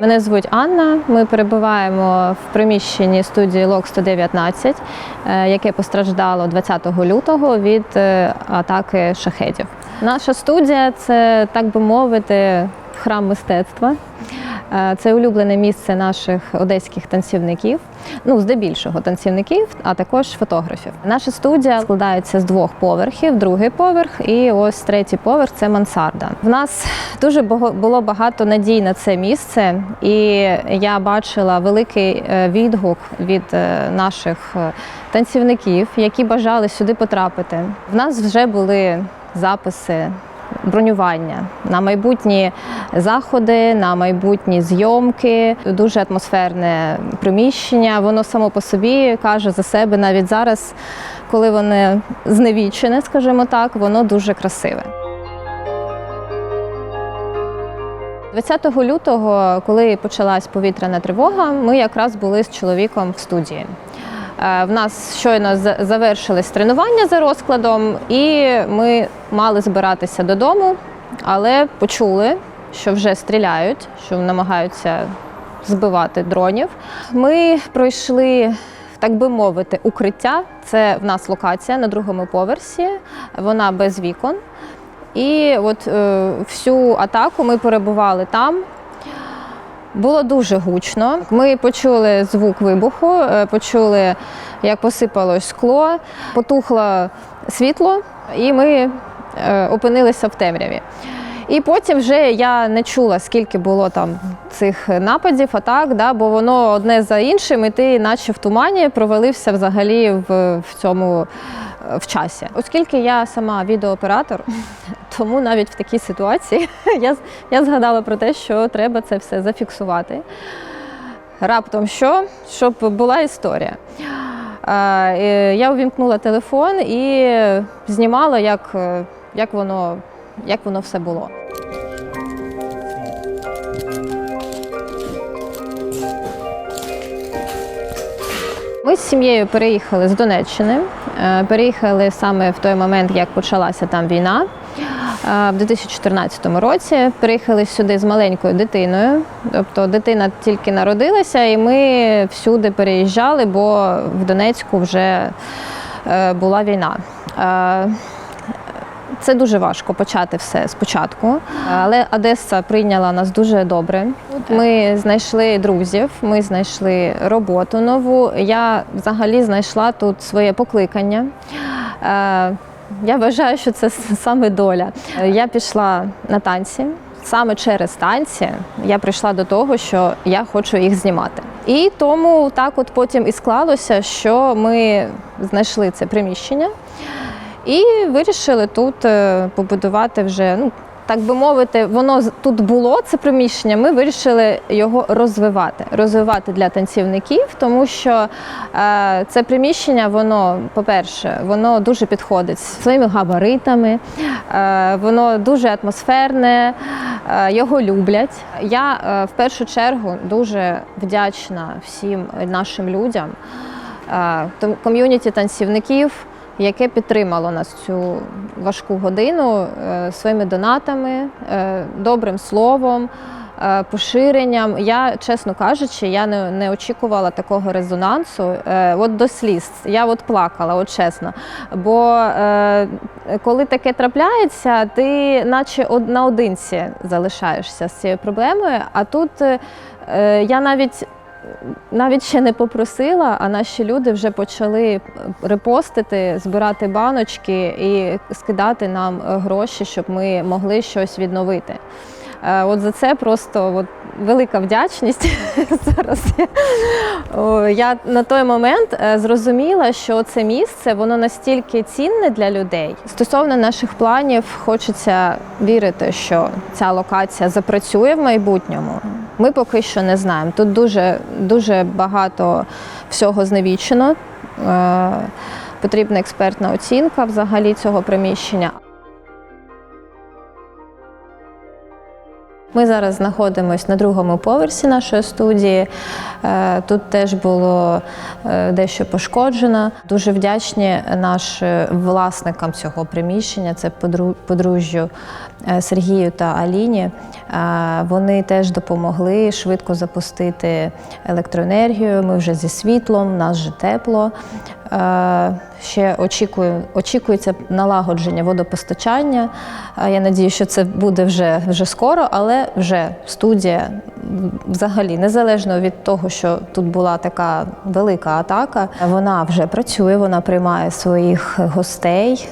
Мене звуть Анна. Ми перебуваємо в приміщенні студії ЛОК 119, е, яке постраждало 20 лютого від е, атаки шахедів. Наша студія це, так би мовити, храм мистецтва. Е, Це улюблене місце наших одеських танцівників, ну здебільшого танцівників, а також фотографів. Наша студія складається з двох поверхів: другий поверх і ось третій поверх це мансарда. В нас дуже було багато надій на це місце, і я бачила великий е, відгук від е, наших танцівників, які бажали сюди потрапити. В нас вже були записи бронювання на майбутні заходи, на майбутні зйомки. Дуже атмосферне приміщення. Воно само по собі каже за себе навіть зараз, коли воно зневічене, скажімо так, воно дуже красиве. 20 лютого, коли почалась повітряна тривога, ми якраз були з чоловіком в студії. Е, В нас щойно за- завершились тренування за розкладом, і ми мали збиратися додому, але почули, що вже стріляють, що намагаються збивати дронів. Ми пройшли. Так би мовити, укриття це в нас локація на другому поверсі, вона без вікон. І от е, всю атаку ми перебували там. Було дуже гучно. Ми почули звук вибуху, е, почули, як посипалось скло, потухло світло, і ми е, опинилися в темряві. І потім вже я не чула, скільки було там цих нападів, атак, да, бо воно одне за іншим, і ти, наче в тумані, провалився взагалі в, в цьому е, в часі. Оскільки я сама відеооператор, тому навіть в такій ситуації я, я згадала про те, що треба це все зафіксувати. Раптом що, щоб була історія. Е, Я увімкнула телефон і знімала, як, як, воно, як воно все було. Ми з сім'єю переїхали з Донеччини. Е, Переїхали саме в той момент, як почалася там війна. Е, В 2014 році приїхали сюди з маленькою дитиною. Тобто дитина тільки народилася, і ми всюди переїжджали, бо в Донецьку вже е, була війна. Це дуже важко почати все спочатку, але Одеса прийняла нас дуже добре. Ми знайшли друзів, ми знайшли роботу нову. Я взагалі знайшла тут своє покликання. Е, Я вважаю, що це саме доля. Я пішла на танці. Саме через танці я прийшла до того, що я хочу їх знімати. І тому так от потім і склалося, що ми знайшли це приміщення. І вирішили тут е, побудувати вже, ну так би мовити, воно тут було це приміщення. Ми вирішили його розвивати, розвивати для танцівників, тому що е, це приміщення, воно, по-перше, воно дуже підходить своїми габаритами, е, воно дуже атмосферне, е, його люблять. Я е, в першу чергу дуже вдячна всім нашим людям, е, ком'юніті танцівників яке підтримало нас цю важку годину е, своїми донатами, е, добрим словом, е, поширенням. Я, чесно кажучи, я не, не очікувала такого резонансу. От до сліз. Я от плакала, от чесно. Бо коли таке трапляється, ти наче наодинці залишаєшся з цією проблемою. А тут я навіть навіть ще не попросила, а наші люди вже почали репостити, збирати баночки і скидати нам е, гроші, щоб ми могли щось відновити. Е, От за це просто от, велика вдячність зараз. Я, на той момент е, зрозуміла, що це місце воно настільки цінне для людей. Стосовно наших планів, хочеться вірити, що ця локація запрацює в майбутньому. Ми поки що не знаємо. Тут дуже, дуже багато всього зневічено. Е, Потрібна експертна оцінка взагалі цього приміщення. Ми зараз знаходимося на другому поверсі нашої студії. Е, Тут теж було е, дещо пошкоджено. Дуже вдячні нашим власникам цього приміщення. Це подру- подружжю е, Сергію та Аліні. Е, Вони теж допомогли швидко запустити електроенергію. Ми вже зі світлом, нас вже тепло. Е, Ще очікую, очікується налагодження водопостачання. Е, Я надію, що це буде вже, вже скоро, але вже студія взагалі незалежно від того, що тут була така велика атака, вона вже працює, вона приймає своїх гостей.